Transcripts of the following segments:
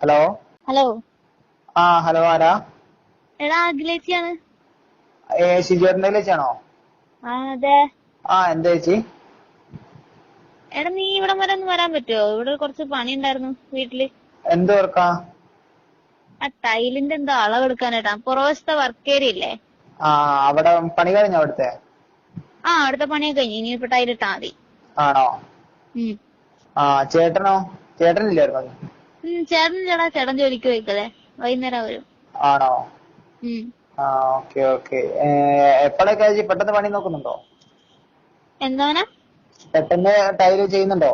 Hello? Hello? ആ hello ആരാ? എടാ അഖിലേച്ചിയാണ്. ഏ ഷിജുവേട്ടന്റെ ആണോ ആ അതെ. ആ എന്താ ചേച്ചി? എടാ നീ ഇവിടെ വരെ ഒന്ന് വരാൻ പറ്റുമോ ഇവിടെ കുറച്ച് പണി ഉണ്ടായിരുന്നു വീട്ടിൽ. എന്ത് വർക്കാ? ആ ടൈലിന്റെ എന്തോ അളവെടുക്കാനായിട്ടാ. പുറവശത്തെ വർക്ക് ഏരിയ ഇല്ലേ? ആ അവിടെ പണി കഴിഞ്ഞോ അവിടുത്തെ? ആ അവിടുത്തെ പണിയൊക്കെ കഴിഞ്ഞു. ഇനിയിപ്പോ ടൈലിട്ടാ മതി. ആണോ? ഉം. ആ ചേട്ടനോ? ചേട്ടനില്ലായിരുന്നോ? ചേട്ടൻ ചേട്ടാ ചേട്ടൻ ജോലിക്ക് പോയിക്കല്ലേ വൈകുന്നേരം വരും ആണോ. ആ ഓക്കെ ഓക്കെ. എപ്പോഴൊക്കെ പെട്ടെന്ന് പണി നോക്കുന്നുണ്ടോ? എന്താണ് പെട്ടെന്ന് ടൈൽ ചെയ്യുന്നുണ്ടോ?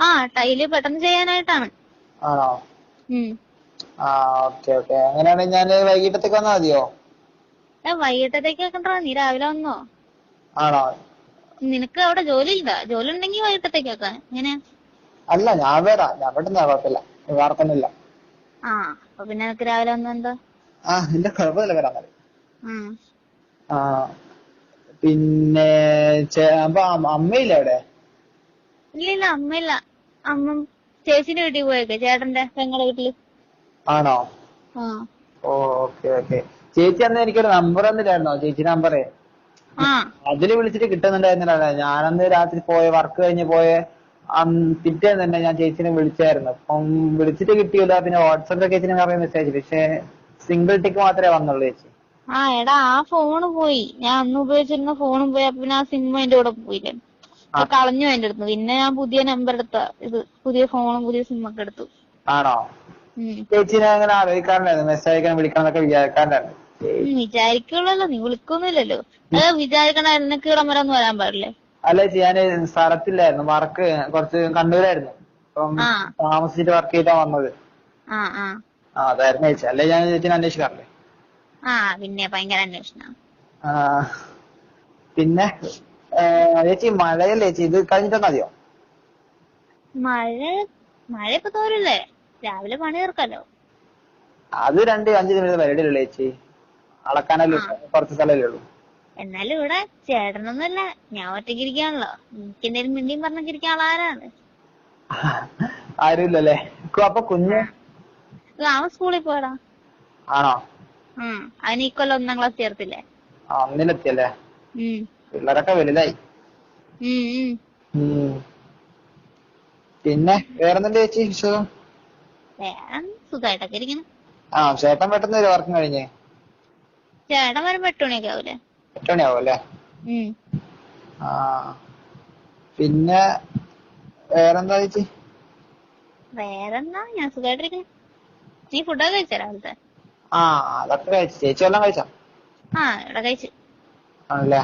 ആ ടൈൽ പെട്ടെന്ന് ചെയ്യാനായിട്ടാണ്. ആണോ. ആ ഓക്കെ ഓക്കെ. അങ്ങനെയാണെങ്കിൽ ഞാൻ വൈകിട്ടത്തേക്ക് വന്നാ മതിയോ? ഏ വൈകിട്ടത്തേക്കൊക്കെ ഉണ്ടോ നീ രാവിലെ വന്നോ? ആണോ? നിനക്ക് അവിടെ ജോലി ഇല്ല ജോലി ഉണ്ടെങ്കിൽ വൈകിട്ടത്തേക്കൊക്കെ എങ്ങനെയാ? അല്ല ഞാൻ വരാം ഞാൻ പെട്ടെന്ന് കുഴപ്പമില്ല. വാർക്കൊന്നുമില്ല ആ അപ്പൊ പിന്നെ നിനക്ക് രാവിലെ വന്ന ആ ഇല്ല കുഴപ്പമില്ല വരാൻ മതി ആ പിന്നെ ചേ- അപ്പൊ അമ്മ- അമ്മയില്ലേ അവിടെ? ഇല്ല ഇല്ല അമ്മയില്ല. അമ്മ ചേച്ചിന്റെ വീട്ടിൽ പോയേക്കെ ചേട്ടന്റെ പെങ്ങളുടെ വീട്ടിൽ. ആണോ? ഓ ഓക്കെ ഓക്കെ. ചേച്ചി അന്ന് എനിക്കൊരു നമ്പർ തന്നില്ലായിരുന്നോ? ചേച്ചി നമ്പറേ അതിൽ വിളിച്ചിട്ട് കിട്ടുന്നുണ്ടായിരുന്നില്ല. ഞാനന്ന് രാത്രി പോയ വർക്ക് കഴിഞ്ഞ് പോയ പിറ്റേന്ന് തന്നെ ഞാൻ ചേച്ചിനെ വിളിച്ചായിരുന്നു. അപ്പം വിളിച്ചിട്ട് കിട്ടിയില്ല. പിന്നെ വാട്സാപ്പിലൊക്കെ ചേച്ചിനെ കുറെ മെസ്സേജ് പക്ഷെ സിംഗിൾ ടിക്ക് മാത്രമേ വന്നുള്ളൂ ചേച്ചി. ആ എടാ ആ ഫോണ് പോയി. ഞാൻ അന്ന് ഉപയോഗിച്ചിരുന്ന ഫോണും പോയി. അപ്പൊ പിന്നെ ആ സിം അതിന്റെ കൂടെ പോയില്ലേ? അത് കളഞ്ഞു അതിന്റെ അടുത്ത്. പിന്നെ ഞാൻ പുതിയ നമ്പർ എടുത്ത ഇത് പുതിയ ഫോണും പുതിയ സിം ഒക്കെ എടുത്തു. ആണോ? ഉം. ചേച്ചിനെ അങ്ങനെ ആലോചിക്കാറുണ്ടായിരുന്നു മെസ്സേജ് അയക്കാൻ വിളിക്കാന്നൊക്കെ വിചാരിക്കാറുണ്ടായിരുന്നു ഉം, വിചാരിക്കുള്ളല്ലോ. നീ വിളിക്കൊന്നുമില്ലല്ലോ. അത് വിചാരിക്കണ നിനക്ക് ഇടം വരാൻ പാടില്ലേ? അല്ല ചേച്ചി ഞാൻ സ്ഥലത്തില്ലായിരുന്നു. വർക്ക് കുറച്ച് കണ്ണൂരായിരുന്നു. അപ്പം താമസിച്ചിട്ട് വർക്ക് ചെയ്താ വന്നത്. അതായിരുന്നു ചേച്ചി. അല്ലെ ഞാൻ ചേച്ചിനെ അന്വേഷിക്കാറില്ലേ? പിന്നെ ഭയങ്കര അന്വേഷണം. പിന്നെ ചേച്ചി മഴയല്ലേ ചേച്ചി? ഇത് കഴിഞ്ഞിട്ട് മതിയോ? മഴ മഴ ഇപ്പൊ തോരല്ലേ? രാവിലെ പണി തീർക്കല്ലോ അത് രണ്ട് അഞ്ച് മിനിറ്റ് പരിപാടിയല്ലേ ചേച്ചി? അളക്കാനല്ലേ. കുറച്ച് സ്ഥലമല്ലേ ഉള്ളൂ. എന്നാലും ഇവിടെ ചേട്ടനൊന്നുമല്ല. ഞാൻ ഒറ്റയ്ക്ക് ഇരിക്കാണല്ലോ. എനിക്ക് എന്തെങ്കിലും മിണ്ടിയും പറഞ്ഞൊക്കെ ഇരിക്കാൻ ആരാണ്? ആരുമില്ലല്ലേ? അപ്പൊ കുഞ്ഞ്? അവൻ സ്കൂളിൽ പോയടാ ആണോ? ഉം അവന് ഈ കൊല്ലം ഒന്നാം ക്ലാസ് ചേർത്തില്ലേ? ഒന്നിലെത്തിയല്ലേ? പിള്ളേരൊക്കെ വലുതായി. പിന്നെ വേറെന്തുണ്ട് ചേച്ചി വിശേഷം? സുഖമായിട്ടൊക്കെ ഇരിക്കണം ആ ചേട്ടൻ പെട്ടെന്ന് വരും വർക്കും കഴിഞ്ഞേ. ചേട്ടൻ വരുമ്പോ എട്ട് മണിയൊക്കെ ആവൂലേ? എട്ട് മണിയാവും അല്ലേ ആ. പിന്നെ വേറെന്താ ചേച്ചി? വേറെന്താ? ഞാൻ സുഖമായിട്ടിരിക്കുന്നു നീ ഫുഡൊക്കെ കഴിച്ചോ രാവിലത്തെ? ആ അതൊക്കെ കഴിച്ചു. ചേച്ചി എല്ലാം കഴിച്ചോ? ആ ഇവിടെ കഴിച്ചു. ആണല്ലേ?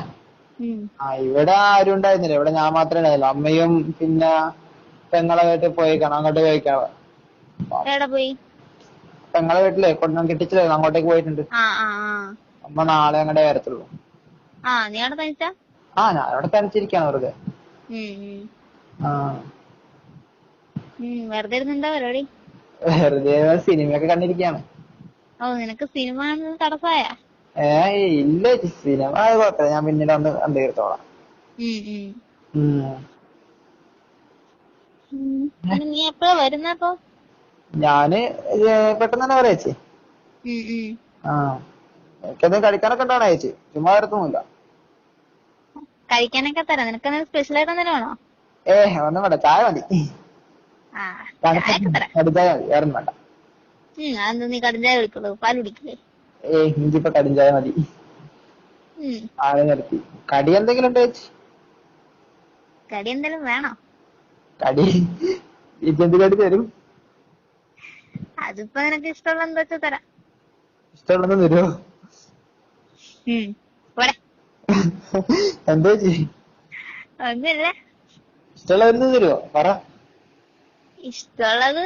ആ ഇവിടെ ആരും ഉണ്ടായിരുന്നില്ല. ഇവിടെ ഞാൻ മാത്രമേ ഉണ്ടായിരുന്നില്ല അമ്മയും പിന്നെ പെങ്ങളെ വീട്ടിൽ പോയിക്കാണ് അങ്ങോട്ട് പോയിക്കാണ്. എവിടെ പോയി? പെങ്ങളെ വീട്ടിലെ കൊണ്ടു കെട്ടിച്ചില്ലേ അങ്ങോട്ടേക്ക് പോയിട്ടുണ്ട്. അമ്മ നാളെ അങ്ങോട്ടേ വരത്തുള്ളൂ. ആ നീ അവിടെ തനിച്ചാ? ആ ഞാൻ അവിടെ തനിച്ചിരിക്കാണ് വെറുതെ. വെറുതെ ഇരുന്നെന്താ പരിപാടി? വെറുതെ സിനിമയൊക്കെ കണ്ടിരിക്കാണ്. ഓ നിനക്ക് സിനിമ കാണുന്നത് തടസ്സായ ഏ ഇല്ല സിനിമ കുഴപ്പമില്ല. ഞാൻ പിന്നീട് വന്ന് കണ്ടു തീർത്തോളാം നീ എപ്പോഴാ വരുന്നപ്പോ ഞാൻ പെട്ടെന്ന് തന്നെ പറയാ ചേച്ചി. ആ. എനിക്കെന്തെങ്കിലും കഴിക്കാനൊക്കെ ഉണ്ടാവണേ ചേച്ചി. ചുമ്മാ വരത്തൊന്നുമില്ല കഴിക്കാനൊക്കെ തരാം. നിനക്ക് എന്തെങ്കിലും സ്പെഷ്യൽ ആയിട്ട് എന്തെങ്കിലും വേണോ? ഏ ഒന്നും വേണ്ട. ചായ മതി. കടുച്ചായ മതി. വേറെ വേണ്ട. അതെന്താ നീ കടും ചായ കുടിക്കുള്ളൂ? പാൽ കുടിക്കില്ലേ? ഏ എനിക്കിപ്പോ കടുംചായ മതി. ആളെ നിർത്തി. കടി എന്തെങ്കിലും ഉണ്ടോ ചേച്ചി? കടി എന്തെങ്കിലും വേണോ? കടി? എന്ത് കടി തരും? അതിപ്പോ നിനക്ക് ഇഷ്ടമുള്ള എന്താ വെച്ചാ തരാം. ഇഷ്ടമുള്ളത് തരുമോ ഉം പോടെ എന്താ ഒന്നുമില്ല ഇഷ്ടമുള്ളത് എന്ത് തരുമോ പറ. ഇഷ്ടമുള്ളത്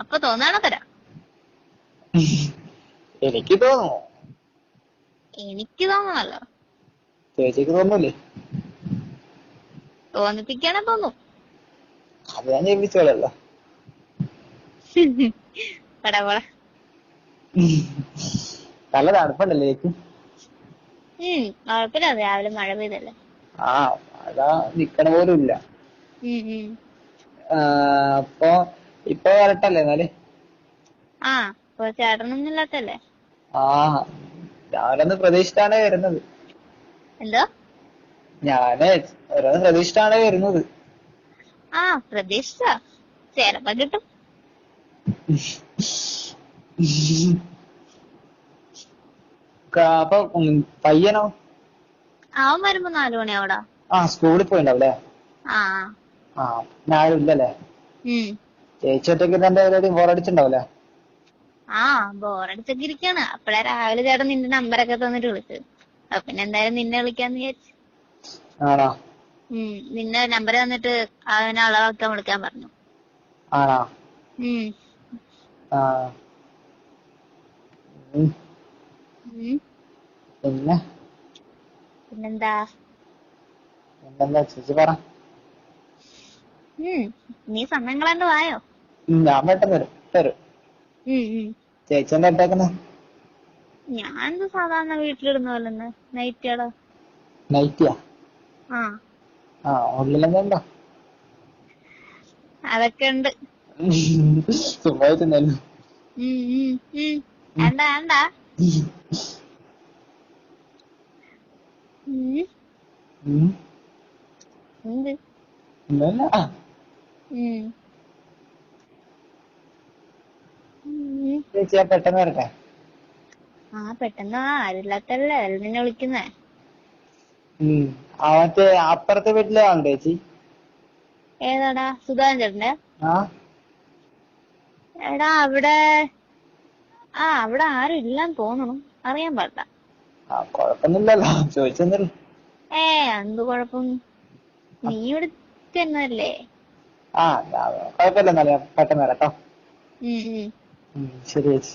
അപ്പൊ തോന്നാണോ തരാം? എനിക്ക് തോന്നുന്നു എനിക്ക് തോന്നണല്ലോ. ചേച്ചിക്ക് തോന്നൂലേ? തോന്നിപ്പിക്കാനേ തോന്നും. അത് ഞാൻ ജയിപ്പിച്ചോളല്ലോ പടാ പോടാ നല്ല തണുപ്പുണ്ടല്ലേ ചേച്ചി? കുഴപ്പമില്ല രാവിലെ മഴ പെയ്തല്ലേ? ആ മഴ നിക്കണ പോലും ഇല്ല. അപ്പൊ ഇപ്പൊ വരട്ടല്ലേ എന്നാൽ? ആ ഇപ്പൊ ചേട്ടനൊന്നും ഇല്ലാത്തല്ലേ? ആ ഞാനൊന്ന് പ്രതീക്ഷിച്ചാണ് വരുന്നത്. എന്തോ? ഞാൻ ഓരോന്ന് പ്രതീക്ഷിച്ചാണ് വരുന്നത്. ആ പ്രതീക്ഷിച്ച ചിലപ്പോ കിട്ടും. അപ്പൊ പയ്യനോ? അവൻ വരുമ്പോ നാലു മണിയാവടാ ആ സ്കൂളിൽ പോയിണ്ടാവൂലേ ആ. ആ ഞാനും ഇല്ലല്ലേ? ചേച്ചി ഒറ്റയ്ക്ക് തന്റെ പരിപാടി ബോറടിച്ചിണ്ടാവൂലേ ആ ബോറടിച്ചൊക്കെ ഇരിക്കാണ്. അപ്പഴാ രാവിലെ ചേട്ടൻ നിന്റെ നമ്പറൊക്കെ തന്നിട്ട് വിളിച്ചു അപ്പൊ പിന്നെ എന്തായാലും നിന്നെ വിളിക്കാന്ന് വിചാരിച്ചു. ആണോ? നിന്നെ നമ്പർ തന്നിട്ട് അവനെ അളവാക്കാൻ വിളിക്കാൻ പറഞ്ഞു. ആണോ? ആ. പിന്നെ? പിന്നെന്താ? പിന്നെന്താ ചേച്ചി പറ. നീ സമയം കളണ്ട് വായോ? ഞാൻ പെട്ടെന്ന് വരും തരും. ചേച്ചി എന്താ ഇട്ടേക്കുന്നെ? ഞാൻ എന്ത് സാധാരണ വീട്ടിലിടുന്ന പോലെ നൈറ്റിയാടോ നൈറ്റിയാ ആ? ഉള്ളിലെന്താ അതൊക്കെ ഉണ്ട്. സുഖമായിട്ടുണ്ടല്ലോ ഉം ഉം ഉം വേണ്ട വേണ്ട ഉം ഉം. എന്ത് ഒന്നുമില്ല. ആ, ഉം ഉം. ചേച്ചി ഞാൻ പെട്ടെന്ന് വരട്ടെ. ആ പെട്ടെന്ന് ആരില്ലാത്തല്ലേ നിന്നെ വിളിക്കുന്നേ. മറ്റേ അപ്പുറത്തെ വീട്ടിലെ ആളുണ്ട് ചേച്ചി? ഏതാടാ? സുധാകരൻ ചേട്ടന്റെ എടാ അവിടെ ആ അവിടെ ആരും ഇല്ലാന്ന് തോന്നണം അറിയാൻ പാടില്ല. ആ കൊഴപ്പൊന്നുമില്ലല്ലോ ചോദിച്ചെന്നുള്ളു ഏ എന്ത് കൊഴപ്പം? നീ ഇവിടെ തന്നെയല്ലേ ആ കുഴപ്പമില്ല പെട്ടെന്ന് വരാട്ടോ ശരി ചേച്ചി.